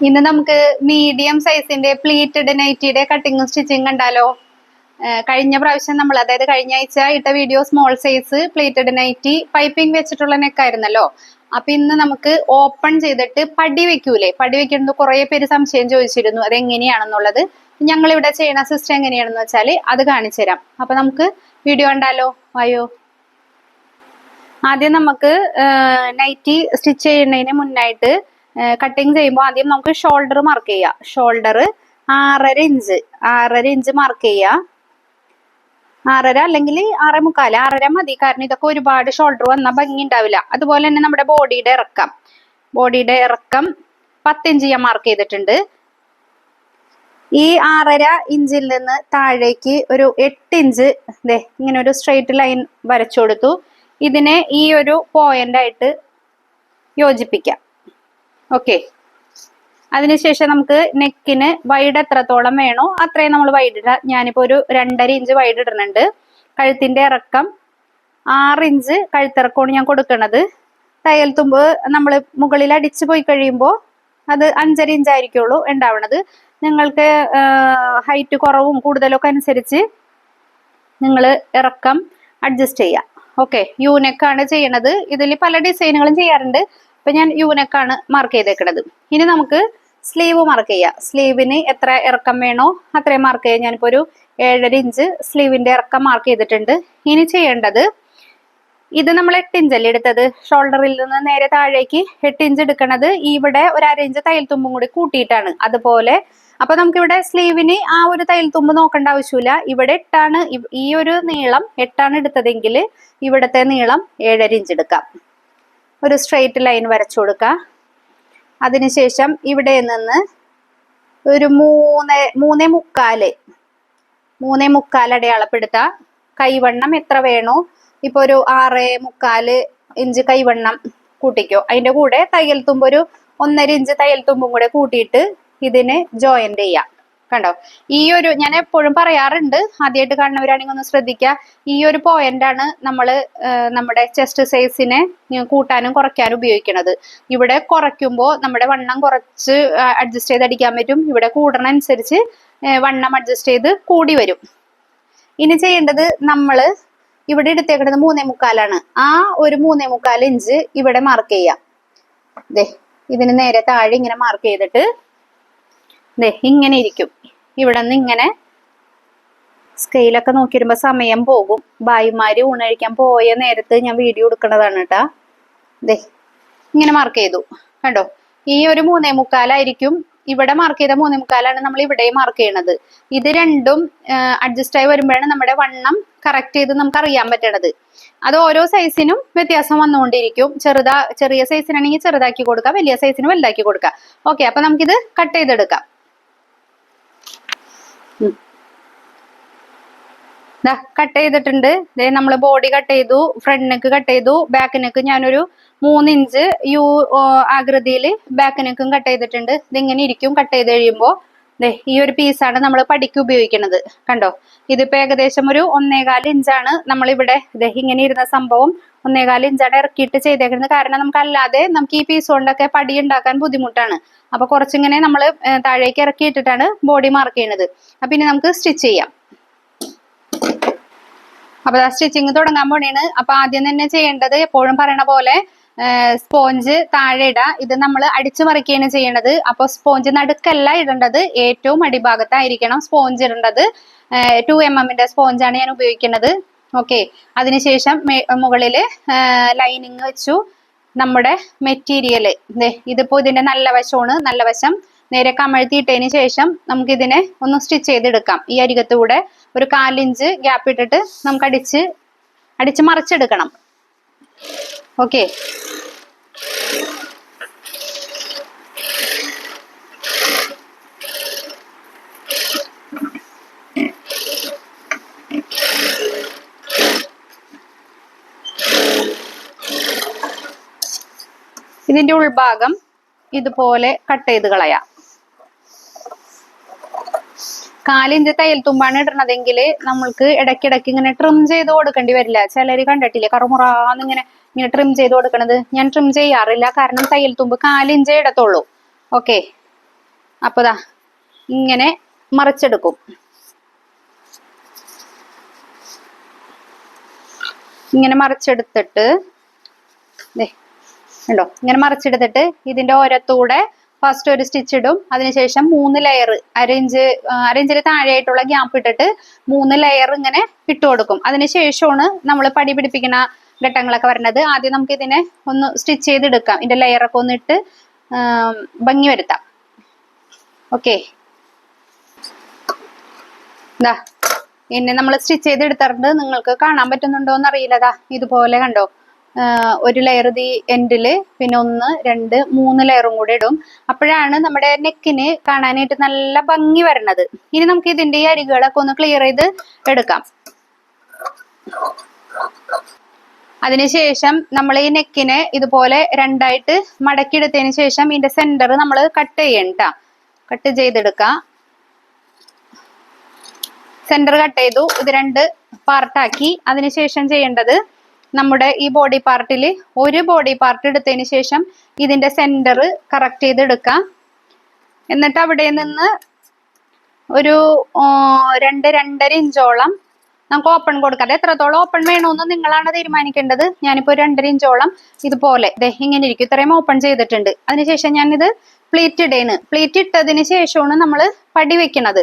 ഇന്ന് നമുക്ക് മീഡിയം സൈസിന്റെ പ്ലീറ്റഡ് നൈറ്റിയുടെ കട്ടിങ്ങും സ്റ്റിച്ചിങ് കണ്ടാലോ? കഴിഞ്ഞ പ്രാവശ്യം നമ്മൾ അതായത് കഴിഞ്ഞ ആഴ്ച ഇട്ട video small size pleated nighty piping വെച്ചിട്ടുള്ള നെക്കായിരുന്നല്ലോ അപ്പൊ ഇന്ന് നമുക്ക് ഓപ്പൺ ചെയ്തിട്ട് പടി വെക്കൂലേ? പടി വെക്കുന്നത് കുറെ പേര് സംശയം ചോദിച്ചിരുന്നു അത് എങ്ങനെയാണെന്നുള്ളത് ഞങ്ങൾ ഇവിടെ ചെയ്യുന്ന സിസ്റ്റം എങ്ങനെയാണെന്ന് വെച്ചാൽ അത് കാണിച്ചു തരാം. അപ്പൊ നമുക്ക് വീഡിയോ കണ്ടാലോ? വായോ. ആദ്യം നമുക്ക് നൈറ്റി സ്റ്റിച്ച് ചെയ്യുന്നതിന് മുന്നായിട്ട് കട്ടിങ് ചെയ്യുമ്പോൾ ആദ്യം നമുക്ക് ഷോൾഡർ മാർക്ക് ചെയ്യാം. ഷോൾഡർ ആറര ഇഞ്ച് ആറര ഇഞ്ച് മാർക്ക് ചെയ്യാം. ആറര അല്ലെങ്കിൽ ആറേ മുക്കാൽ ആറര മതി. കാരണം ഇതൊക്കെ ഒരുപാട് ഷോൾഡർ വന്നാൽ ഭംഗി ഉണ്ടാവില്ല. അതുപോലെ തന്നെ നമ്മുടെ ബോഡിയുടെ ഇറക്കം. ബോഡിയുടെ ഇറക്കം പത്തിഞ്ച് ഞാൻ മാർക്ക് ചെയ്തിട്ടുണ്ട്. ഈ ആറര ഇഞ്ചിൽ നിന്ന് താഴേക്ക് ഒരു എട്ട് ഇഞ്ച് ദേ ഇങ്ങനെ ഒരു സ്ട്രെയിറ്റ് ലൈൻ വരച്ചു കൊടുത്തു. ഇതിനെ ഈ ഒരു പോയിന്റ് ആയിട്ട് യോജിപ്പിക്കാം. ഓക്കെ അതിനുശേഷം നമുക്ക് നെക്കിന് വൈഡ് എത്രത്തോളം വേണോ അത്രയും നമ്മൾ വൈഡ് ഇടാം. ഞാനിപ്പോൾ ഒരു രണ്ടര ഇഞ്ച് വൈഡ് ഇടുന്നുണ്ട്. കഴുത്തിന്റെ ഇറക്കം ആറ് ഇഞ്ച് കഴുത്തിറക്കമാണ് ഞാൻ കൊടുക്കുന്നത്. തയ്യൽ തുമ്പ് നമ്മൾ മുകളിൽ അടിച്ചു പോയി കഴിയുമ്പോൾ അത് അഞ്ചര ഇഞ്ചായിരിക്കുള്ളൂ ഉണ്ടാവണത്. നിങ്ങൾക്ക് ഹൈറ്റ് കുറവും കൂടുതലൊക്കെ അനുസരിച്ച് നിങ്ങൾ ഇറക്കം അഡ്ജസ്റ്റ് ചെയ്യാം. ഓക്കെ യൂനെക്കാണ് ചെയ്യണത്. ഇതിൽ പല ഡിസൈനുകളും ചെയ്യാറുണ്ട്. അപ്പൊ ഞാൻ യുവനക്കാണ് മാർക്ക് ചെയ്തേക്കണത്. ഇനി നമുക്ക് സ്ലീവ് മാർക്ക് ചെയ്യാം. സ്ലീവിന് എത്ര ഇറക്കം വേണോ അത്രയും മാർക്ക് ചെയ്യാം. ഞാനിപ്പോ ഒരു ഏഴര ഇഞ്ച് സ്ലീവിന്റെ ഇറക്കം മാർക്ക് ചെയ്തിട്ടുണ്ട്. ഇനി ചെയ്യേണ്ടത് ഇത് നമ്മൾ എട്ട് ഇഞ്ചല്ലേ എടുത്തത്? ഷോൾഡറിൽ നിന്ന് നേരെ താഴേക്ക് എട്ട് ഇഞ്ച് എടുക്കണത് ഇവിടെ ഒരു അര ഇഞ്ച് തയ്യൽ തുമ്പും കൂടി കൂട്ടിയിട്ടാണ്. അതുപോലെ അപ്പൊ നമുക്ക് ഇവിടെ സ്ലീവിന് ആ ഒരു തയ്യൽ തുമ്പ് നോക്കേണ്ട ആവശ്യമില്ല. ഇവിടെ എട്ടാണ് ഈ ഒരു നീളം എട്ടാണ് എടുത്തതെങ്കിൽ ഇവിടത്തെ നീളം ഏഴര ഇഞ്ച് എടുക്കാം. ഒരു സ്ട്രെയിറ്റ് ലൈൻ വരച്ചു കൊടുക്കുക അതിനുശേഷം ഇവിടെ നിന്ന് ഒരു മൂന്ന് മൂന്നേ മുക്കാൽ മൂന്നേ മുക്കാൽ അടയാളപ്പെടുത്തുക കൈവണ്ണം എത്ര വേണോ ഇപ്പൊ ഒരു ആറ് മുക്കാൽ ഇഞ്ച് കൈവണ്ണം കൂട്ടിക്കോ. അതിന്റെ കൂടെ തയ്യൽ തുമ്പ് ഒരു ഒന്നര ഇഞ്ച് തയ്യൽ തുമ്പും കൂടെ കൂട്ടിയിട്ട് ഇതിന് ജോയിന്റ് ചെയ്യാം. കണ്ടോ? ഈ ഒരു ഞാൻ എപ്പോഴും പറയാറുണ്ട് ആദ്യമായിട്ട് കാണുന്നവരാണെങ്കിൽ ഒന്ന് ശ്രദ്ധിക്കുക ഈ ഒരു പോയിന്റ് ആണ് നമ്മൾ നമ്മുടെ ചെസ്റ്റ് സൈസിനെ കൂട്ടാനും കുറയ്ക്കാനും ഉപയോഗിക്കുന്നത് ഇവിടെ കുറയ്ക്കുമ്പോൾ നമ്മുടെ വണ്ണം കുറച്ച് അഡ്ജസ്റ്റ് ചെയ്ത് അടിക്കാൻ പറ്റും. ഇവിടെ കൂടണ അനുസരിച്ച് വണ്ണം അഡ്ജസ്റ്റ് ചെയ്ത് കൂടി വരും. ഇനി ചെയ്യേണ്ടത് നമ്മൾ ഇവിടെ എടുത്തേക്കുന്നത് മൂന്നേ മുക്കാലാണ്. ആ ഒരു മൂന്നേ മുക്കാൽ ഇഞ്ച് ഇവിടെ മാർക്ക് ചെയ്യാം. ദേ ഇതിന് നേരെ താഴെ ഇങ്ങനെ മാർക്ക് ചെയ്തിട്ട് ദേ ഇങ്ങനെ ഇരിക്കും. ഇവിടെ നിന്ന് ഇങ്ങനെ സ്കെയിലൊക്കെ നോക്കി വരുമ്പോ സമയം പോകും. ഭായിമാര് ഊണഴിക്കാൻ പോയ നേരത്ത് ഞാൻ വീഡിയോ എടുക്കണതാണ് കേട്ടാ ദേ ഇങ്ങനെ മാർക്ക് ചെയ്തു. കണ്ടോ? ഈ ഒരു മൂന്നേ മുക്കാലായിരിക്കും ഇവിടെ മാർക്ക് ചെയ്ത മൂന്നേ മുക്കാലാണ് നമ്മൾ ഇവിടെ മാർക്ക് ചെയ്യണത്. ഇത് രണ്ടും അഡ്ജസ്റ്റ് ആയി വരുമ്പോഴാണ് നമ്മുടെ വണ്ണം കറക്റ്റ് ചെയ്ത് നമുക്ക് അറിയാൻ പറ്റണത്. അത് ഓരോ സൈസിനും വ്യത്യാസം വന്നുകൊണ്ടിരിക്കും. ചെറുതാ ചെറിയ സൈസിനാണെങ്കിൽ ചെറുതാക്കി കൊടുക്കുക വലിയ സൈസിന് വലുതാക്കി കൊടുക്കാം. ഓക്കെ അപ്പൊ നമുക്കിത് കട്ട് ചെയ്തെടുക്കാം. കട്ട് ചെയ്തിട്ടുണ്ട്. ഇതേ നമ്മൾ ബോഡി കട്ട് ചെയ്തു ഫ്രണ്ട് നെക്ക് കട്ട് ചെയ്തു ബാക്ക് നെക്ക് ഞാനൊരു മൂന്ന് ഇഞ്ച് യു ആകൃതിയിൽ ബാക്ക് നെക്കും കട്ട് ചെയ്തിട്ടുണ്ട്. ഇതിങ്ങനെ ഇരിക്കും കട്ട് ചെയ്ത് കഴിയുമ്പോൾ ദേ ഈ ഒരു പീസാണ് നമ്മൾ പടിക്ക് ഉപയോഗിക്കുന്നത്. കണ്ടോ? ഇതിപ്പോ ഏകദേശം ഒരു ഒന്നേകാൽ ഇഞ്ചാണ് നമ്മളിവിടെ ദേ ഇങ്ങനെ ഇരുന്ന സംഭവം ഒന്നേകാൽ ഇഞ്ചാണ് ഇറക്കിയിട്ട് ചെയ്തേക്കുന്നത്. കാരണം നമുക്ക് അല്ലാതെ നമുക്ക് ഈ പീസ് കൊണ്ടൊക്കെ പടി ഉണ്ടാക്കാൻ ബുദ്ധിമുട്ടാണ്. അപ്പൊ കുറച്ചിങ്ങനെ നമ്മൾ താഴേക്ക് ഇറക്കിയിട്ടിട്ടാണ് ബോഡി മാർക്ക് ചെയ്യുന്നത്. അപ്പൊ ഇനി നമുക്ക് സ്റ്റിച്ച് ചെയ്യാം. അപ്പൊ സ്റ്റിച്ചിങ് തുടങ്ങാൻ പോണേണ്. അപ്പൊ ആദ്യം തന്നെ ചെയ്യേണ്ടത് എപ്പോഴും പറയണ പോലെ സ്പോഞ്ച് താഴെ ഇടുക ഇത് നമ്മൾ അടിച്ചു മറിക്കുകയാണ് ചെയ്യേണ്ടത് അപ്പോൾ സ്പോഞ്ച് നടുക്കല്ല ഇടേണ്ടത്. ഏറ്റവും അടിഭാഗത്തായിരിക്കണം സ്പോഞ്ച് ഇടേണ്ടത്. ടു എം എമ്മിന്റെ സ്പോഞ്ചാണ് ഞാൻ ഉപയോഗിക്കുന്നത്. ഓക്കെ. അതിനുശേഷം മുകളിൽ ലൈനിങ് വെച്ചു നമ്മുടെ മെറ്റീരിയൽ ഇതിപ്പോ ഇതിന്റെ നല്ല വശമാണ്. നല്ല വശം. നേരെ കമഴ്ത്തിയിട്ടതിന് ശേഷം നമുക്ക് ഇതിനെ ഒന്ന് സ്റ്റിച്ച് ചെയ്തെടുക്കാം. ഈ അരികത്തൂടെ ഒരു കാലിഞ്ച് ഗ്യാപ്പ് ഇട്ടിട്ട് നമുക്ക് അടിച്ച് അടിച്ച് മറിച്ചെടുക്കണം. ഓക്കെ. ഇതിന്റെ ഉൾഭാഗം ഇതുപോലെ കട്ട് ചെയ്ത് കളയാം. കാലിഞ്ച് തയ്യൽ തുമ്പാണ് ഇടണതെങ്കിൽ നമ്മൾക്ക് ഇടയ്ക്കിടയ്ക്ക് ഇങ്ങനെ ട്രിം ചെയ്ത് കൊടുക്കേണ്ടി വരില്ല. ചിലർ കണ്ടിട്ടില്ലേ? കറുമുറാന്ന് ഇങ്ങനെ ട്രിം ചെയ്ത് കൊടുക്കണത്? ഞാൻ ട്രിം ചെയ്യാറില്ല. കാരണം തയ്യൽ തുമ്പ് കാലിഞ്ചേ ഇടത്തുള്ളൂ. ഓക്കെ അപ്പതാ ഇങ്ങനെ മറിച്ചെടുക്കും. ഇങ്ങനെ മറിച്ചെടുത്തിട്ട് ഉണ്ടോ ഇങ്ങനെ മറിച്ചെടുത്തിട്ട് ഇതിന്റെ ഓരത്തൂടെ ഫസ്റ്റ് ഒരു സ്റ്റിച്ച് ഇടും. അതിനുശേഷം മൂന്ന് ലെയർ അരയിഞ്ച് അരയിഞ്ചിൽ താഴെയായിട്ടുള്ള ഗ്യാപ്പ് ഇട്ടിട്ട് മൂന്ന് ലെയർ ഇങ്ങനെ ഇട്ട് കൊടുക്കും അതിനുശേഷമാണ് നമ്മൾ പടി പിടിപ്പിക്കുന്ന ഘട്ടങ്ങളൊക്കെ വരുന്നത്. ആദ്യം നമുക്ക് ഇതിനെ ഒന്ന് സ്റ്റിച്ച് ചെയ്തെടുക്കാം. ഇതിന്റെ ലെയറൊക്കെ ഒന്ന് ഇട്ട് ഭംഗി വരുത്താം. ഓക്കെ ഇതാ പിന്നെ നമ്മൾ സ്റ്റിച്ച് ചെയ്തെടുത്തിട്ടുണ്ട്. നിങ്ങൾക്ക് കാണാൻ പറ്റുന്നുണ്ടോ എന്ന് അറിയില്ലതാ ഇതുപോലെ കണ്ടോ? ഒരു ലെയർ ദി എൻഡിൽ പിന്നെ ഒന്ന് രണ്ട് മൂന്ന് ലെയറും കൂടി ഇടും. അപ്പോഴാണ് നമ്മുടെ നെക്കിന് കാണാനായിട്ട് നല്ല ഭംഗി വരണത് ഇനി നമുക്ക് ഇതിന്റെ ഈ അരികുകളൊക്കെ ഒന്ന് ക്ലിയർ ചെയ്ത് എടുക്കാം. അതിനുശേഷം നമ്മൾ ഈ നെക്കിനെ ഇതുപോലെ രണ്ടായിട്ട് മടക്കി മടക്കിയെടുത്തതിന് ശേഷം ഇതിന്റെ സെന്റർ നമ്മൾ കട്ട് ചെയ്യണ്ട കട്ട് ചെയ്തെടുക്കുക സെന്റർ കട്ട് ചെയ്തു. ഇത് രണ്ട് പാർട്ടാക്കി അതിനുശേഷം ചെയ്യേണ്ടത് നമ്മുടെ ഈ ബോഡി പാർട്ടിൽ ഒരു ബോഡി പാർട്ട് എടുത്തതിന് ശേഷം ഇതിന്റെ സെന്റർ കറക്റ്റ് ചെയ്തെടുക്കാം. എന്നിട്ട് അവിടെ നിന്ന് ഒരു രണ്ട് രണ്ടര ഇഞ്ചോളം നമുക്ക് ഓപ്പൺ കൊടുക്കാം. എത്രത്തോളം ഓപ്പൺ വേണമെന്ന് നിങ്ങളാണ് തീരുമാനിക്കേണ്ടത്. ഞാനിപ്പോ ഒരു രണ്ടര ഇഞ്ചോളം ഇതുപോലെ ഇങ്ങനെ ഇരിക്കും. ഇത്രയും ഓപ്പൺ ചെയ്തിട്ടുണ്ട്. അതിനുശേഷം ഞാനിത് പ്ലീറ്റ് ഇടേന് പ്ലീറ്റ് ഇട്ടതിന് ശേഷമാണ് നമ്മൾ പടി വെക്കണത്.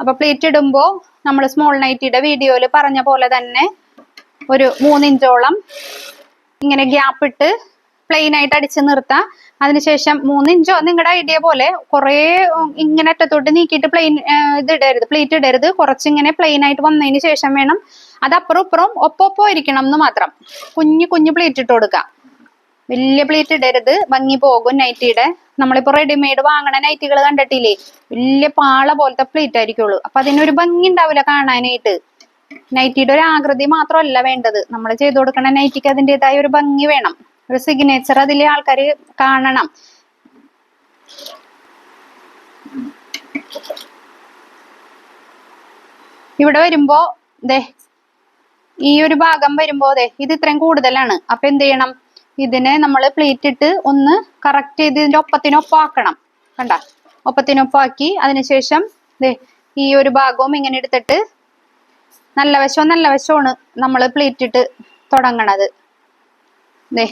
അപ്പോൾ പ്ലീറ്റ് ഇടുമ്പോൾ നമ്മൾ സ്മോൾ നൈറ്റിയുടെ വീഡിയോയിൽ പറഞ്ഞ പോലെ തന്നെ ഒരു മൂന്നിഞ്ചോളം ഇങ്ങനെ ഗ്യാപ്പ് ഇട്ട് പ്ലെയിൻ ആയിട്ട് അടിച്ച് നിർത്താം. അതിനുശേഷം മൂന്നിഞ്ചോ നിങ്ങളുടെ ഐഡിയ പോലെ കുറേ ഇങ്ങനെ അറ്റത്തോട്ട് നീക്കിയിട്ട് പ്ലെയിൻ ഇത് ഇടരുത്. പ്ലേറ്റ് ഇടരുത്. കുറച്ച് ഇങ്ങനെ പ്ലെയിൻ ആയിട്ട് വന്നതിന് ശേഷം വേണം അത് അപ്പുറം ഇപ്പുറം ഒപ്പൊപ്പം ഇരിക്കണം എന്ന് മാത്രം. കുഞ്ഞു കുഞ്ഞു പ്ലേറ്റ് ഇട്ട് കൊടുക്കാം. വലിയ പ്ലേറ്റ് ഇടരുത്. ഭംഗി പോകും നൈറ്റിയുടെ നമ്മളിപ്പോ റെഡിമെയ്ഡ് വാങ്ങണ നൈറ്റികൾ കണ്ടിട്ടില്ലേ? വലിയ പാള പോലത്തെ പ്ലേറ്റ് ആയിരിക്കുള്ളൂ. അപ്പൊ അതിനൊരു ഭംഗി ഉണ്ടാവില്ല കാണാനായിട്ട്. നൈറ്റിയുടെ ഒരു ആകൃതി മാത്രമല്ല വേണ്ടത്. നമ്മൾ ചെയ്തു കൊടുക്കണ നൈറ്റിക്ക് അതിന്റെതായ ഒരു ഭംഗി വേണം. ഒരു സിഗ്നേച്ചർ അതിലെ ആൾക്കാർ കാണണം. ഇവിടെ വരുമ്പോ ദേ ഈ ഒരു ഭാഗം വരുമ്പോ ദേ ഇത് ഇത്രയും കൂടുതലാണ്. അപ്പൊ എന്ത് ചെയ്യണം? ഇതിനെ നമ്മൾ പ്ലേറ്റ് ഇട്ട് ഒന്ന് കറക്റ്റ് ചെയ്ത് ഇതിന്റെ ഒപ്പത്തിനൊപ്പം ആക്കണം കണ്ട? ഒപ്പത്തിനൊപ്പാക്കി അതിനുശേഷം ദേ ഈ ഒരു ഭാഗവും ഇങ്ങനെ എടുത്തിട്ട് നല്ല വശവും നല്ല വശമാണ് നമ്മൾ പ്ലേറ്റ് ഇട്ട് തുടങ്ങണത്. ദേ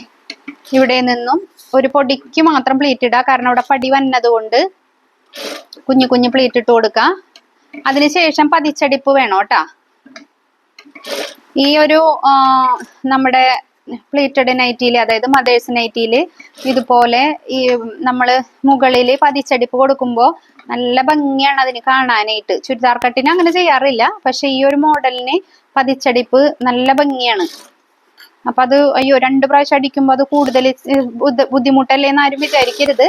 ഇവിടെ നിന്നും ഒരു പൊടിക്ക് മാത്രം പ്ലേറ്റ് ഇടുക കാരണം അവിടെ പടി വന്നതുകൊണ്ട് കുഞ്ഞു കുഞ്ഞു പ്ലേറ്റ് ഇട്ട് കൊടുക്കുക അതിനുശേഷം പതിച്ചടിപ്പ് വേണം കേട്ടാ. ഈ ഒരു നമ്മുടെ പ്ലേറ്റഡ് നൈറ്റിയിൽ അതായത് മദേഴ്സ് നൈറ്റിയിൽ ഇതുപോലെ ഈ നമ്മൾ മുകളിൽ പതിച്ചടിപ്പ് കൊടുക്കുമ്പോൾ നല്ല ഭംഗിയാണ് അതിന് കാണാനായിട്ട്. ചുരിദാർ കട്ടിന് അങ്ങനെ ചെയ്യാറില്ല. പക്ഷെ ഈ ഒരു മോഡലിന് പതിച്ചടിപ്പ് നല്ല ഭംഗിയാണ്. അപ്പൊ അത് അയ്യോ രണ്ട് പ്രാവശ്യം അടിക്കുമ്പോൾ അത് കൂടുതൽ ബുദ്ധിമുട്ടല്ലേ എന്ന് ആരും വിചാരിക്കരുത്.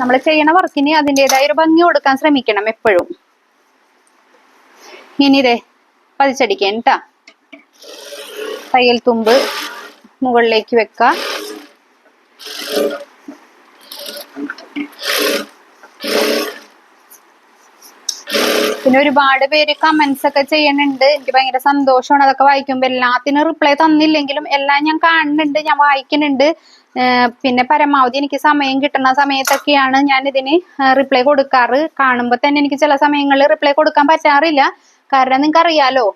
നമ്മൾ ചെയ്യണ വർക്കിന് അതിന്റെതായ ഒരു ഭംഗി കൊടുക്കാൻ ശ്രമിക്കണം എപ്പോഴും. ഇനി ഇതേ പതിച്ചടിക്കാൻ കേട്ടാ തയ്യൽ തുമ്പ് മുകളിലേക്ക് വെക്കാം. പിന്നെ ഒരുപാട് പേര് കമന്റ്സ് ഒക്കെ ചെയ്യണുണ്ട് എനിക്ക് ഭയങ്കര സന്തോഷമാണ്. അതൊക്കെ വായിക്കുമ്പോൾ എല്ലാത്തിനും റിപ്ലൈ തന്നില്ലെങ്കിലും എല്ലാം ഞാൻ കാണുന്നുണ്ട് ഞാൻ വായിക്കുന്നുണ്ട്. പിന്നെ പരമാവധി എനിക്ക് സമയം കിട്ടുന്ന സമയത്തൊക്കെയാണ് ഞാൻ ഇതിന് റിപ്ലൈ കൊടുക്കാറ്. കാണുമ്പോൾ തന്നെ എനിക്ക് ചില സമയങ്ങളിൽ റിപ്ലൈ കൊടുക്കാൻ പറ്റാറില്ല. കാരണം നിങ്ങൾക്ക് അറിയാലോ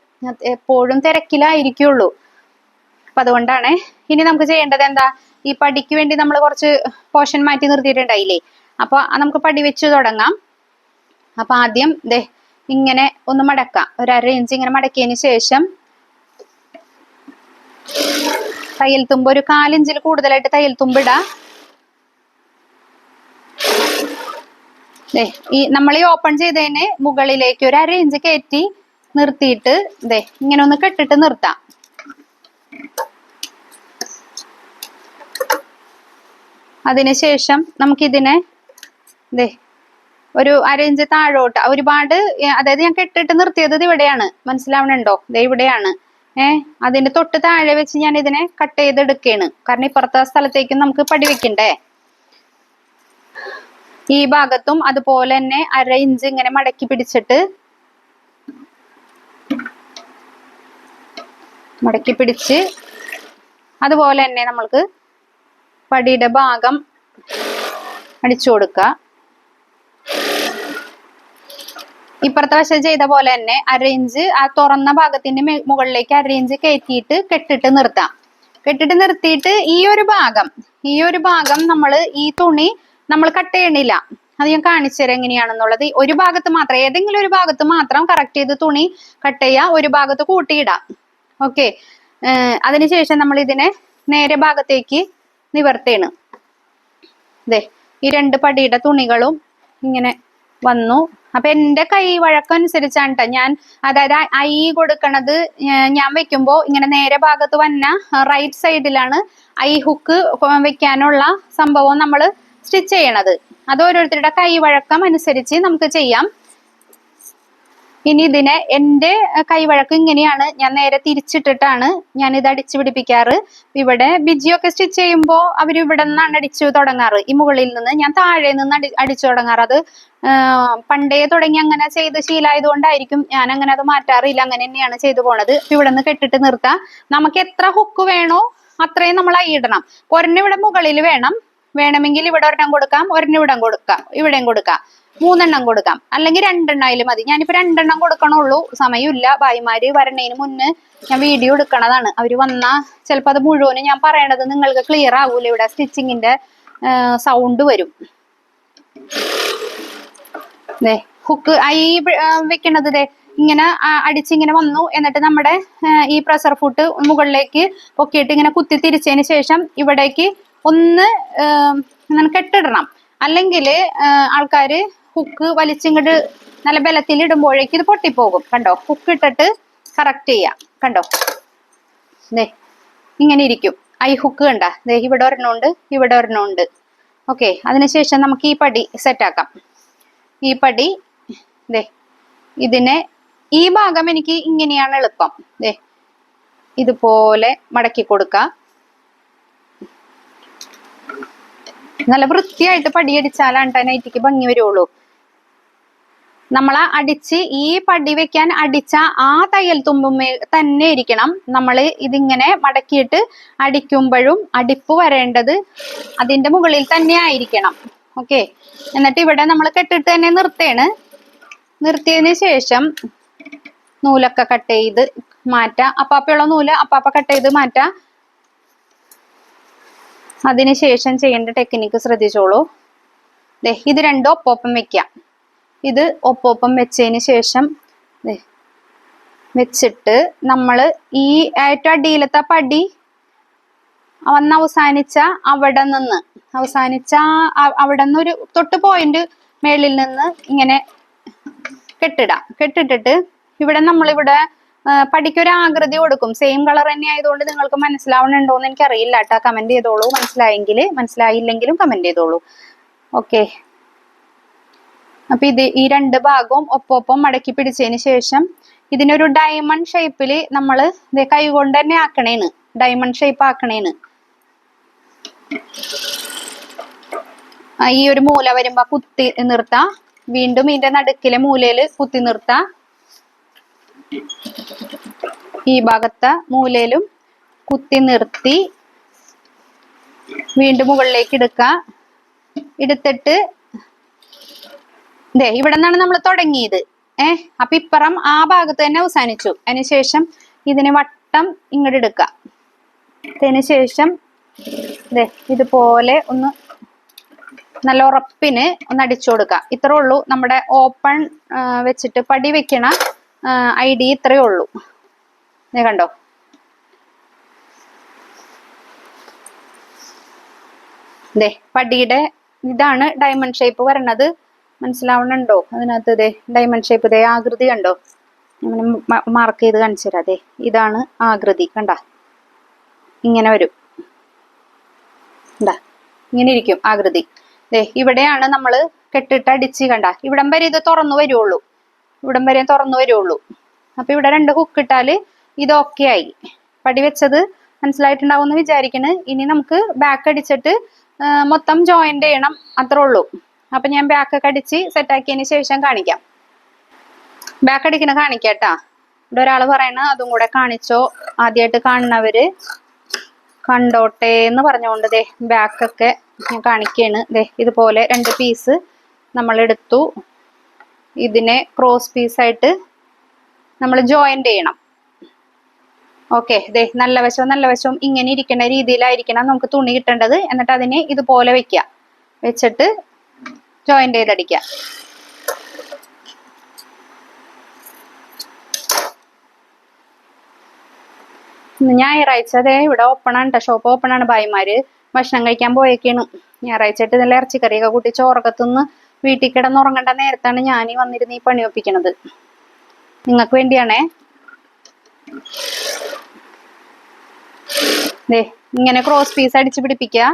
എപ്പോഴും തിരക്കിലായിരിക്കുള്ളൂ. അപ്പൊ അതുകൊണ്ടാണ് ഇനി നമുക്ക് ചെയ്യേണ്ടത് എന്താ? ഈ പടിക്ക് വേണ്ടി നമ്മൾ കുറച്ച് പോഷൻ മാറ്റി നിർത്തിയിട്ടുണ്ടായില്ലേ? അപ്പൊ നമുക്ക് പടി വെച്ച് തുടങ്ങാം. അപ്പൊ ആദ്യം ദേ ഇങ്ങനെ ഒന്ന് മടക്കാം. ഒരു അര ഇഞ്ച് ഇങ്ങനെ മടക്കിയതിന് ശേഷം തയ്യൽ തുമ്പ് ഒരു കാലിഞ്ചിൽ കൂടുതലായിട്ട് തയ്യൽ തുമ്പ് ഇടാ. ദേ ഈ നമ്മൾ ഈ ഓപ്പൺ ചെയ്തതിന് മുകളിലേക്ക് ഒരു അര ഇഞ്ച് കയറ്റി നിർത്തിയിട്ട് ദേ ഇങ്ങനെ ഒന്ന് കെട്ടിട്ട് നിർത്താം. അതിനുശേഷം നമുക്കിതിനെ ദേ ഒരു അര ഇഞ്ച് താഴോട്ട് ഒരുപാട് അതായത് ഞാൻ കെട്ടിട്ട് നിർത്തിയത് ഇവിടെയാണ്. മനസ്സിലാവണുണ്ടോ? ദേ ഇവിടെയാണ്. ഏഹ് അതിന്റെ തൊട്ട് താഴെ വെച്ച് ഞാൻ ഇതിനെ കട്ട് ചെയ്തെടുക്കുകയാണ് കാരണം ഇപ്പുറത്തെ സ്ഥലത്തേക്കും നമുക്ക് പടി വെക്കണ്ടേ? ഈ ഭാഗത്തും അതുപോലെ തന്നെ അര ഇഞ്ച് ഇങ്ങനെ മടക്കി പിടിച്ചിട്ട് മടക്കി പിടിച്ച് അതുപോലെ തന്നെ നമ്മൾക്ക് പടിയുടെ ഭാഗം അടിച്ചു കൊടുക്കുക. ഇപ്പുറത്തെ വശം ചെയ്ത പോലെ തന്നെ അരയിഞ്ച് ആ തുറന്ന ഭാഗത്തിന്റെ മുകളിലേക്ക് അരയിഞ്ച് കയറ്റിയിട്ട് കെട്ടിട്ട് നിർത്താം. കെട്ടിട്ട് നിർത്തിയിട്ട് ഈ ഒരു ഭാഗം ഈ ഒരു ഭാഗം നമ്മൾ ഈ തുണി നമ്മൾ കട്ട് ചെയ്യണില്ല. അത് ഞാൻ കാണിച്ചു തരാം എങ്ങനെയാണെന്നുള്ളത്. ഒരു ഭാഗത്ത് മാത്രം ഏതെങ്കിലും ഒരു ഭാഗത്ത് മാത്രം കറക്റ്റ് ചെയ്ത് തുണി കട്ട് ചെയ്യുക ഒരു ഭാഗത്ത് കൂട്ടിയിടാം ഓക്കെ അതിനുശേഷം നമ്മൾ ഇതിനെ നേരെ ഭാഗത്തേക്ക് നിവർത്തേണ്. ദേ ഈ രണ്ട് പടിയുടെ തുണികളും ഇങ്ങനെ വന്നു. അപ്പൊ എന്റെ കൈ വഴക്കനുസരിച്ചാണ് കേട്ടോ ഞാൻ അതായത് ഐ കൊടുക്കണത് ഞാൻ വെക്കുമ്പോ ഇങ്ങനെ നേരെ ഭാഗത്ത് വന്ന റൈറ്റ് സൈഡിലാണ് ഐ ഹുക്ക് വെക്കാനുള്ള സംഭവം നമ്മൾ സ്റ്റിച്ച് ചെയ്യണത്. അത് ഓരോരുത്തരുടെ കൈ വഴക്കം അനുസരിച്ച് നമുക്ക് ചെയ്യാം. ഇനി ഇതിനെ എന്റെ കൈവഴക്ക് ഇങ്ങനെയാണ്. ഞാൻ നേരെ തിരിച്ചിട്ടിട്ടാണ് ഞാൻ ഇത് അടിച്ചു പിടിപ്പിക്കാറ്. ഇവിടെ ബിജിയൊക്കെ സ്റ്റിച്ച് ചെയ്യുമ്പോൾ അവർ ഇവിടെ നിന്നാണ് അടിച്ചു തുടങ്ങാറ്. ഈ മുകളിൽ നിന്ന് ഞാൻ താഴെ നിന്ന് അടി അടിച്ചു തുടങ്ങാറ്. അത് പണ്ടേ തുടങ്ങി അങ്ങനെ ചെയ്ത് ശീലമായത് കൊണ്ടായിരിക്കും. ഞാൻ അങ്ങനെ അത് മാറ്റാറില്ല. അങ്ങനെ തന്നെയാണ് ചെയ്തു പോണത്. ഇവിടെ നിന്ന് കെട്ടിട്ട് നിർത്താം. നമുക്ക് എത്ര ഹുക്ക് വേണോ അത്രയും നമ്മൾ അയിടണം. ഇവിടെ മുകളിൽ വേണം. വേണമെങ്കിൽ ഇവിടെ ഒരെണ്ണം കൊടുക്കാം. ഒരെണ്ണം ഇവിടെ കൊടുക്കാം. ഇവിടെയും കൊടുക്കാം. മൂന്നെണ്ണം കൊടുക്കാം. അല്ലെങ്കിൽ രണ്ടെണ്ണായാലും മതി. ഞാനിപ്പോ രണ്ടെണ്ണം കൊടുക്കണുള്ളൂ. സമയമില്ല. ഭായിമാര് വരണേന് മുന്നേ ഞാൻ വീഡിയോ എടുക്കണതാണ്. അവർ വന്നാ ചിലപ്പോ അത് മുഴുവനും ഞാൻ പറയണത് നിങ്ങൾക്ക് ക്ലിയർ ആവൂല? ഇവിടെ സ്റ്റിച്ചിങ്ങിന്റെ സൗണ്ട് വരും. ദേ ഹുക്ക് ഈ വെക്കണത് ദേ ഇങ്ങനെ അടിച്ചിങ്ങനെ വന്നു. എന്നിട്ട് നമ്മുടെ ഈ പ്രഷർ ഫുട്ട് മുകളിലേക്ക് പൊക്കിയിട്ട് ഇങ്ങനെ കുത്തി തിരിച്ചതിന് ശേഷം ഇവിടേക്ക് ഒന്ന് കെട്ടിടണം. അല്ലെങ്കിൽ ആൾക്കാര് ഹുക്ക് വലിച്ചിങ്ങോട്ട് നല്ല ബലത്തിൽ ഇടുമ്പോഴേക്ക് ഇത് പൊട്ടിപ്പോകും. കണ്ടോ? ഹുക്ക് ഇട്ടിട്ട് കറക്റ്റ് ചെയ്യാം. കണ്ടോ? ദേ ഇങ്ങനെ ഇരിക്കും. ഐ ഹുക്ക് കണ്ട? ദേ ഇവിടെ ഒരെണ്ണമുണ്ട് ഇവിടെ ഒരെണ്ണമുണ്ട് ഓക്കെ അതിനുശേഷം നമുക്ക് ഈ പടി സെറ്റാക്കാം ഈ പടി ദേ ഇതിനെ ഈ ഭാഗം എനിക്ക് ഇങ്ങനെയാണ് എളുപ്പം. ദേ ഇതുപോലെ മടക്കി കൊടുക്കാം. നല്ല വൃത്തിയായിട്ട് പടിയടിച്ചാലാണ് നൈറ്റിക്ക് ഭംഗി വരുള്ളൂ. നമ്മളെ അടിച്ച് ഈ പടി വെക്കാൻ അടിച്ച ആ തയ്യൽ തുമ്പുമേ തന്നെ ഇരിക്കണം. നമ്മൾ ഇതിങ്ങനെ മടക്കിയിട്ട് അടിക്കുമ്പോഴും അടിപ്പ് വരേണ്ടത് അതിന്റെ മുകളിൽ തന്നെ ആയിരിക്കണം. ഓക്കെ? എന്നിട്ട് ഇവിടെ നമ്മൾ കെട്ടിട്ട് തന്നെ നിർത്തേണ്. നിർത്തിയതിന് ശേഷം നൂലൊക്കെ കട്ട് ചെയ്ത് മാറ്റാം. അപ്പാപ്പയുള്ള നൂൽ അപ്പാപ്പ കട്ട് ചെയ്ത് മാറ്റാം. അതിനുശേഷം ചെയ്യേണ്ട ടെക്നിക്ക് ശ്രദ്ധിച്ചോളൂ. ഇത് രണ്ടും ഒപ്പം വെക്കാം ഇത് ഒപ്പൊപ്പം വെച്ചതിന് ശേഷം വെച്ചിട്ട് നമ്മൾ ഈ ഏറ്റവും അടിയിലത്തെ പടി വന്ന് അവസാനിച്ച അവിടെ നിന്ന് അവസാനിച്ച അവിടെ നിന്ന് ഒരു തൊട്ട് പോയിന്റ് മേളിൽ നിന്ന് ഇങ്ങനെ കെട്ടിടാം. കെട്ടിട്ടിട്ട് ഇവിടെ നമ്മളിവിടെ പടിക്കൊരു ആകൃതി കൊടുക്കും. സെയിം കളർ തന്നെ ആയതുകൊണ്ട് നിങ്ങൾക്ക് മനസ്സിലാവണുണ്ടോ എന്ന് എനിക്ക് അറിയില്ല കേട്ടോ. കമന്റ് ചെയ്തോളൂ. മനസ്സിലായെങ്കിൽ മനസ്സിലായില്ലെങ്കിലും കമന്റ് ചെയ്തോളൂ. ഓക്കെ അപ്പൊ ഇത് ഈ രണ്ട് ഭാഗവും ഒപ്പൊപ്പം മടക്കി പിടിച്ചതിന് ശേഷം ഇതിനൊരു ഡയമണ്ട് ഷേപ്പിൽ നമ്മൾ കൈ കൊണ്ട് തന്നെ ആക്കണേന് ഡയമണ്ട് ഷേപ്പ് ആക്കണേന് ഈ ഒരു മൂല വരുമ്പോ കുത്തി നിർത്താം. വീണ്ടും ഇതിന്റെ നടുക്കിലെ മൂലയിൽ കുത്തി നിർത്താം. ഈ ഭാഗത്തെ മൂലയിലും കുത്തി നിർത്തി. വീണ്ടും മുകളിലേക്ക് എടുക്കുക എടുത്തിട്ട് ദേ ഇവിടെ നിന്നാണ് നമ്മൾ തുടങ്ങിയത്. ഏഹ് അപ്പൊ ഇപ്പുറം ആ ഭാഗത്ത് തന്നെ അവസാനിച്ചു. അതിനുശേഷം ഇതിനെ വട്ടം ഇങ്ങോട്ട് എടുക്കാം. അതിന് ശേഷം ദേ ഇതുപോലെ ഒന്ന് നല്ല ഉറപ്പിന് ഒന്ന് അടിച്ചു കൊടുക്കുക ഇത്രേ ഉള്ളൂ. നമ്മുടെ ഓപ്പൺ വെച്ചിട്ട് പടി വെക്കണ ഐഡി ഇത്രയേ ഉള്ളൂ. ദേ കണ്ടോ? ദേ പടിയുടെ ഇതാണ് ഡയമണ്ട് ഷേപ്പ് വരണത്. മനസ്സിലാവണുണ്ടോ? അതിനകത്ത് ദേ ഡയമണ്ട് ഷേപ്പ് ദേ ആകൃതി കണ്ടോ? ഇങ്ങനെ മാർക്ക് ചെയ്ത് കാണിച്ചു തരാം. അതെ ഇതാണ് ആകൃതി കണ്ട? ഇങ്ങനെ വരും. എന്താ ഇങ്ങനെ ഇരിക്കും ആകൃതി. ദേ ഇവിടെയാണ് നമ്മൾ കെട്ടിട്ട് അടിച്ച് കണ്ട? ഇവിടം വരെ ഇത് തുറന്നു വരുള്ളൂ ഇവിടം വരെ തുറന്നു വരുള്ളൂ അപ്പൊ ഇവിടെ രണ്ട് ഹുക്ക് ഇട്ടാൽ ഇത് ഓക്കെ ആയി. പടി വെച്ചത് മനസ്സിലായിട്ടുണ്ടാവും എന്ന് വിചാരിക്കണ്. ഇനി നമുക്ക് ബാക്ക് അടിച്ചിട്ട് മൊത്തം ജോയിന്റ് ചെയ്യണം. അത്രേ ഉള്ളൂ. അപ്പൊ ഞാൻ ബാക്ക് ഒക്കെ അടിച്ച് സെറ്റ് ആക്കിയതിന് ശേഷം കാണിക്കാം. ബാക്ക് അടിക്കണ കാണിക്കാട്ടാ. ഇവിടെ ഒരാൾ പറയണ അതും കൂടെ കാണിച്ചോ. ആദ്യമായിട്ട് കാണുന്നവര് കണ്ടോട്ടെ എന്ന് പറഞ്ഞുകൊണ്ട് ദേ ബാക്കൊക്കെ ഞാൻ കാണിക്കാണ് ദേ ഇതുപോലെ രണ്ട് പീസ് നമ്മൾ എടുത്തു. ഇതിനെ ക്രോസ് പീസായിട്ട് നമ്മൾ ജോയിന്റ് ചെയ്യണം. ഓക്കെ ദേ നല്ല വശവും നല്ല വശവും ഇങ്ങനെ ഇരിക്കുന്ന രീതിയിലായിരിക്കണം നമുക്ക് തുണി കിട്ടേണ്ടത്. എന്നിട്ട് അതിനെ ഇതുപോലെ വെക്കുക. വെച്ചിട്ട് ജോയിന്റ് ചെയ്തടിക്കുക ഞായറാഴ്ച അതെ ഇവിടെ ഓപ്പൺ ആണ് ഷോപ്പ് ഓപ്പൺ ആണ് ഭായിമാര്. ഭക്ഷണം കഴിക്കാൻ പോയേക്കാണ്. ഞായറാഴ്ച ആയിട്ട് നല്ല ഇറച്ചിക്കറിയൊക്കെ കൂട്ടി ചോറൊക്കെ തിന്ന് വീട്ടിൽ കിടന്നുറങ്ങേണ്ട നേരത്താണ് ഞാൻ വന്നിരുന്ന് ഈ പണി ഒപ്പിക്കണത്. നിങ്ങൾക്ക് വേണ്ടിയാണേ. ഇങ്ങനെ ക്രോസ് പീസ് അടിച്ച് പിടിപ്പിക്കുക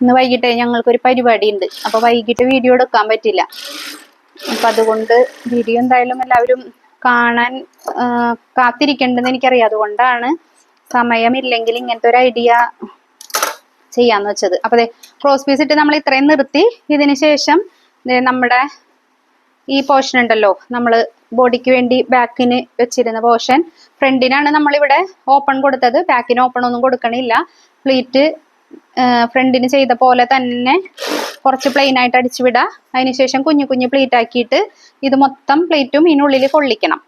ഇന്ന് വൈകിട്ട് ഞങ്ങൾക്കൊരു പരിപാടി ഉണ്ട് അപ്പൊ വൈകിട്ട് വീഡിയോ എടുക്കാൻ പറ്റില്ല. അപ്പൊ അതുകൊണ്ട് വീഡിയോ എന്തായാലും എല്ലാവരും കാണാൻ കാത്തിരിക്കണ്ടെന്ന് എനിക്കറിയാം. അതുകൊണ്ടാണ് സമയമില്ലെങ്കിൽ ഇങ്ങനത്തെ ഒരു ഐഡിയ ചെയ്യാന്ന് വെച്ചത്. അപ്പൊ ദേ ക്രോസ് പീസ് ഇട്ട് നമ്മൾ ഇത്രയും നിർത്തി. ഇതിന് ശേഷം നമ്മുടെ ഈ പോർഷൻ ഉണ്ടല്ലോ. നമ്മൾ ബോഡിക്ക് വേണ്ടി ബാക്കിന് വെച്ചിരുന്ന പോർഷൻ ഫ്രണ്ടിനാണ് നമ്മളിവിടെ ഓപ്പൺ കൊടുത്തത്. ബാക്കിന് ഓപ്പൺ ഒന്നും കൊടുക്കണില്ല. പ്ലീറ്റ് ഫ്രണ്ടിന് ചെയ്ത പോലെ തന്നെ കുറച്ച് പ്ലെയിൻ ആയിട്ട് അടിച്ചു വിടുക അതിനുശേഷം കുഞ്ഞു കുഞ്ഞു പ്ലേറ്റ് ആക്കിയിട്ട് ഇത് മൊത്തം പ്ലേറ്റും ഇതിനുള്ളിൽ കൊള്ളിക്കണം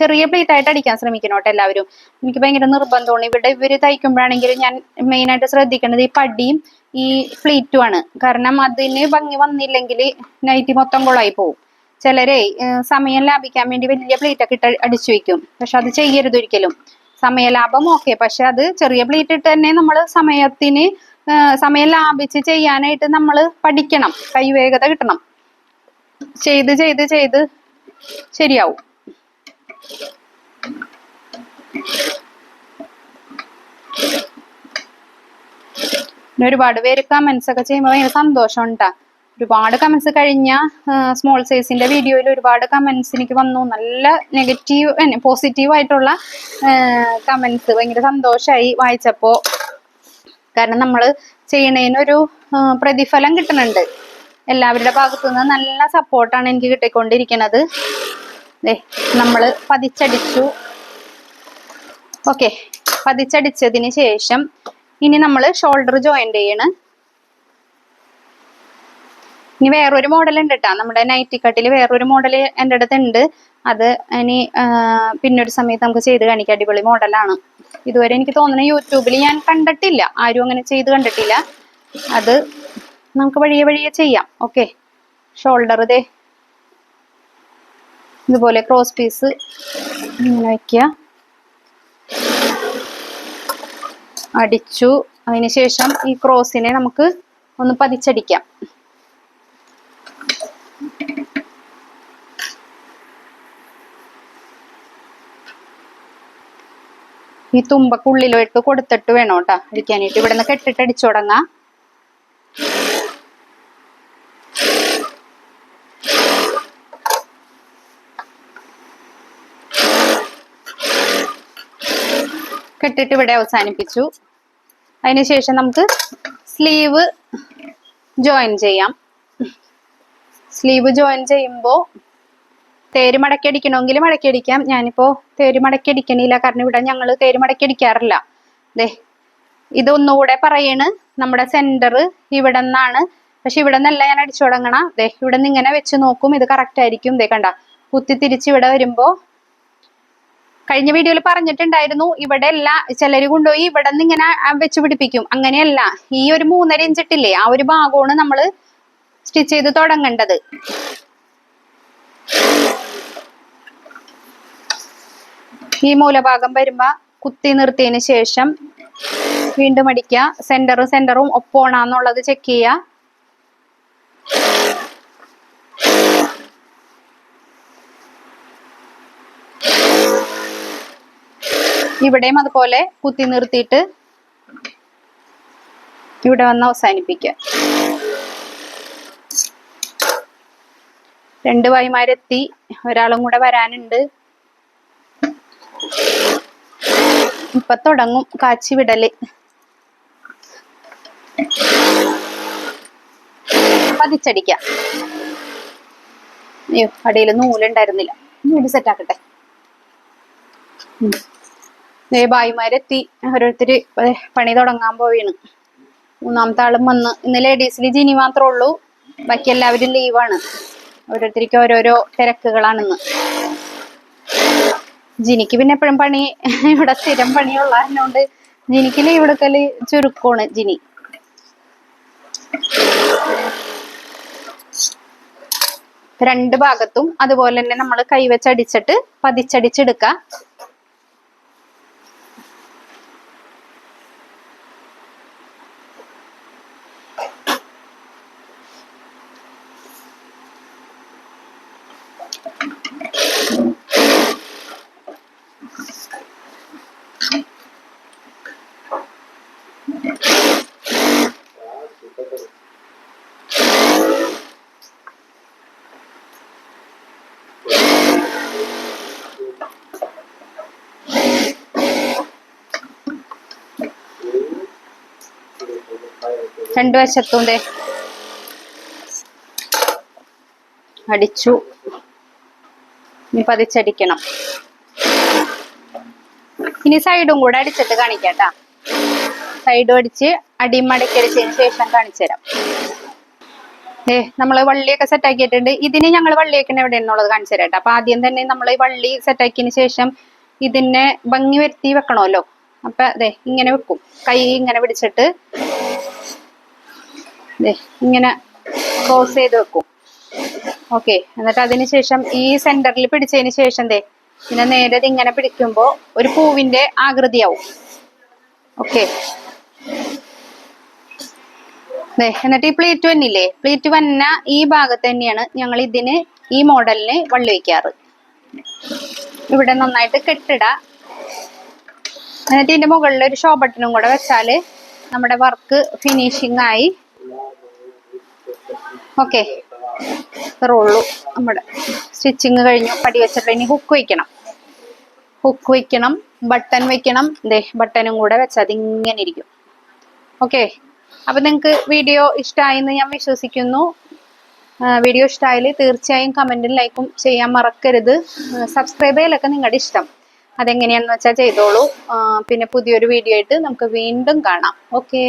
ചെറിയ പ്ലേറ്റ് ആയിട്ട് അടിക്കാൻ ശ്രമിക്കണം കേട്ടോ എല്ലാവരും. എനിക്ക് ഭയങ്കര നിർബന്ധമാണ്. ഇവിടെ ഇവർ തയ്ക്കുമ്പോഴാണെങ്കിൽ ഞാൻ മെയിൻ ആയിട്ട് ശ്രദ്ധിക്കേണ്ടത് ഈ പടിയും ഈ പ്ലേറ്റുമാണ് കാരണം അതിന് ഭംഗി വന്നില്ലെങ്കിൽ നൈറ്റി മൊത്തം കൊളായി പോകും ചിലരെ സമയം ലാഭിക്കാൻ വേണ്ടി വലിയ പ്ലേറ്റ് ഒക്കെ ഇട്ട് അടിച്ചു വെക്കും. പക്ഷെ അത് ചെയ്യരുത് ഒരിക്കലും. സമയലാഭം ഓക്കെ പക്ഷെ അത് ചെറിയ പ്ലേറ്റ് ഇട്ട് തന്നെ നമ്മൾ സമയത്തിന് സമയം ലാഭിച്ച് ചെയ്യാനായിട്ട് നമ്മൾ പഠിക്കണം. കൈവേഗത കിട്ടണം. ചെയ്ത് ചെയ്ത് ചെയ്ത് ശരിയാവും. പിന്നെ ഒരുപാട് പേര് കമൻസ് ഒക്കെ ചെയ്യുമ്പോൾ ഭയങ്കര സന്തോഷം ഉണ്ടാ ഒരുപാട് കമന്റ്സ് കഴിഞ്ഞ സ്മോൾ സൈസിന്റെ വീഡിയോയിൽ ഒരുപാട് കമന്റ്സ് എനിക്ക് വന്നു. നല്ല നെഗറ്റീവ് പോസിറ്റീവ് ആയിട്ടുള്ള കമന്റ്സ് ഭയങ്കര സന്തോഷമായി വായിച്ചപ്പോ. കാരണം നമ്മൾ ചെയ്യണതിനൊരു പ്രതിഫലം കിട്ടുന്നുണ്ട്. എല്ലാവരുടെ ഭാഗത്തു നിന്ന് നല്ല സപ്പോർട്ടാണ് എനിക്ക് കിട്ടിക്കൊണ്ടിരിക്കുന്നത് നമ്മൾ പതിച്ചടിച്ചു. ഓക്കെ പതിച്ചടിച്ചതിന് ശേഷം ഇനി നമ്മൾ ഷോൾഡർ ജോയിന്റ് ചെയ്യണ്. ഇനി വേറൊരു മോഡൽ ഉണ്ട് കേട്ടോ നമ്മുടെ നൈറ്റി കട്ടിൽ വേറൊരു മോഡൽ എന്റെ അടുത്ത് ഉണ്ട് അത് ഇനി പിന്നൊരു സമയത്ത് നമുക്ക് ചെയ്ത് കാണിക്കാം. അടിപൊളി മോഡലാണ് ഇതുവരെ എനിക്ക് തോന്നുന്നു യൂട്യൂബിൽ ഞാൻ കണ്ടിട്ടില്ല. ആരും അങ്ങനെ ചെയ്ത് കണ്ടിട്ടില്ല. അത് നമുക്ക് വഴിയെ വഴിയെ ചെയ്യാം. ഓക്കെ. ഷോൾഡർ ദേ. ഇതുപോലെ ക്രോസ് പീസ് ഇങ്ങനെ വയ്ക്കുക അടിച്ചു. അതിനുശേഷം ഈ ക്രോസിനെ നമുക്ക് ഒന്ന് പതിച്ചടിക്കാം. ഈ തുമ്പക്കുള്ളിലോട്ട് കൊടുത്തിട്ട് വേണം കേട്ടോ. അടിക്കാനായിട്ട്. ഇവിടെ നിന്ന് കെട്ടിട്ട് അടിച്ചു തുടങ്ങാം. കെട്ടിട്ട് ഇവിടെ അവസാനിപ്പിച്ചു. അതിനുശേഷം നമുക്ക് സ്ലീവ് ജോയിൻ ചെയ്യാം. സ്ലീവ് ജോയിൻ ചെയ്യുമ്പോൾ തേര് മടക്കി അടിക്കണമെങ്കിൽ മടക്കി അടിക്കാം ഞാനിപ്പോ തേര് മടക്കി അടിക്കണില്ല കാരണം ഇവിടെ ഞങ്ങൾ തേര് മടക്കി അടിക്കാറില്ല ദേ ഇതൊന്നുകൂടെ പറയണ്. നമ്മുടെ സെന്റർ ഇവിടെ നിന്നാണ്. പക്ഷെ ഇവിടെ നിന്നല്ല ഞാൻ അടിച്ചു തുടങ്ങണ. ദേ ഇവിടെ നിന്ന് ഇങ്ങനെ വെച്ച് നോക്കും. ഇത് കറക്റ്റ് ആയിരിക്കും. ദേ കണ്ട. കുത്തി തിരിച്ച് ഇവിടെ വരുമ്പോ കഴിഞ്ഞ വീഡിയോയിൽ പറഞ്ഞിട്ടുണ്ടായിരുന്നു. ഇവിടെ അല്ല ചിലര് കൊണ്ടുപോയി ഇവിടെ നിന്ന് ഇങ്ങനെ വെച്ച് പിടിപ്പിക്കും. അങ്ങനെയല്ല. ഈ ഒരു മൂന്നര ഇഞ്ചിട്ടില്ലേ ആ ഒരു ഭാഗമാണ് നമ്മൾ സ്റ്റിച്ച് ചെയ്ത് തുടങ്ങേണ്ടത്. ഈ മൂലഭാഗം വരുമ്പോ കുത്തി നിർത്തിയതിന് ശേഷം വീണ്ടും അടിക്കുക. സെന്ററും സെന്ററും ഒപ്പോണാന്നുള്ളത് ചെക്ക് ചെയ്യുക. ഇവിടെയും അതുപോലെ കുത്തി നിർത്തിയിട്ട് ഇവിടെ വന്ന് അവസാനിപ്പിക്കുക. രണ്ട് വൈമാരെത്തി ഒരാളും കൂടെ വരാനുണ്ട്. ഇപ്പൊ തുടങ്ങും കാച്ചി വിടൽ പതിച്ചടിക്കാം. അയ്യോ അടിയിൽ നൂലുണ്ടായിരുന്നില്ല. നൂൽ സെറ്റ് ആക്കട്ടെ. ഉം. ദേ ഭായിമാരെത്തി. ഓരോരുത്തര് പണി തുടങ്ങാൻ പോവുകയാണ് മൂന്നാമത്തെ ആളും വന്ന്. ഇന്ന് ലേഡീസിൽ ജിനി മാത്രമേ ഉള്ളൂ. ബാക്കി എല്ലാവരും ലീവാണ് ഓരോരുത്തർക്ക് ഓരോരോ തിരക്കുകളാണിന്ന്. ജിനിക്ക് പിന്നെ എപ്പോഴും പണി ഇവിടെ സ്ഥിരം പണിയുള്ള കാരണോണ്ട് ജിനിക്ക് ലീവ് എടുക്കൽ ചുരുക്കമാണ് ജിനി. രണ്ട് ഭാഗത്തും അതുപോലെ തന്നെ നമ്മൾ കൈവച്ചടിച്ചിട്ട് പതിച്ചടിച്ചെടുക്കുക. രണ്ടു വശത്തും അടിച്ചു. ഇനി പതിച്ചടിക്കണം. ഇനി സൈഡും കൂടെ അടിച്ചിട്ട് കാണിക്കാം സൈഡും അടിച്ച് അടിയും അടിക്കടിച്ചതിന് ശേഷം കാണിച്ചു തരാം. ഏ നമ്മൾ വള്ളിയൊക്കെ സെറ്റാക്കിയിട്ടുണ്ട് ഇതിന് ഞങ്ങൾ വള്ളിയൊക്കെ എവിടെ എന്നുള്ളത് കാണിച്ചു തരാം. അപ്പൊ ആദ്യം തന്നെ നമ്മൾ ഈ വള്ളി സെറ്റാക്കിയതിന് ശേഷം ഇതിനെ ഭംഗി വരുത്തി വെക്കണമല്ലോ. അപ്പൊ അതെ ഇങ്ങനെ വെക്കും. കൈ ഇങ്ങനെ പിടിച്ചിട്ട് ഇങ്ങനെ ക്ലോസ് ചെയ്ത് വെക്കും. ഓക്കെ എന്നിട്ട് അതിന് ശേഷം ഈ സെന്ററിൽ പിടിച്ചതിന് ശേഷം ദേ പിന്നെ നേരെ ഇങ്ങനെ പിടിക്കുമ്പോ ഒരു പൂവിന്റെ ആകൃതിയാവും. ഓക്കെ. എന്നിട്ട് ഈ പ്ലേറ്റ് വന്നില്ലേ പ്ലേറ്റ് വന്ന ഈ ഭാഗത്ത് തന്നെയാണ് ഞങ്ങൾ ഇതിന് ഈ മോഡലിന് വള്ളി വയ്ക്കാറ്. ഇവിടെ നന്നായിട്ട് കെട്ടിട. എന്നിട്ട് ഇതിന്റെ മുകളിൽ ഒരു ഷോ ബട്ടണും കൂടെ വെച്ചാൽ നമ്മുടെ വർക്ക് ഫിനിഷിംഗ് ആയി ഓക്കെ ഇത്രയുള്ളൂ നമ്മുടെ സ്റ്റിച്ചിങ് കഴിഞ്ഞു. പടി വെച്ചിട്ട് ഇനി ഹുക്ക് വയ്ക്കണം ഹുക്ക് വയ്ക്കണം ബട്ടൺ വയ്ക്കണം ദേ ബട്ടണും കൂടെ വെച്ചാൽ അതിങ്ങനെ ഇരിക്കും. ഓക്കെ അപ്പം നിങ്ങൾക്ക് വീഡിയോ ഇഷ്ടമായി എന്ന് ഞാൻ വിശ്വസിക്കുന്നു. വീഡിയോ ഇഷ്ടമായാൽ തീർച്ചയായും കമന്റും ലൈക്കും ചെയ്യാൻ മറക്കരുത്. സബ്സ്ക്രൈബ് ചെയ്യലൊക്കെ നിങ്ങളുടെ ഇഷ്ടം. അതെങ്ങനെയാണെന്ന് വെച്ചാൽ ചെയ്തോളൂ. പിന്നെ പുതിയൊരു വീഡിയോ ആയിട്ട് നമുക്ക് വീണ്ടും കാണാം. ഓക്കേ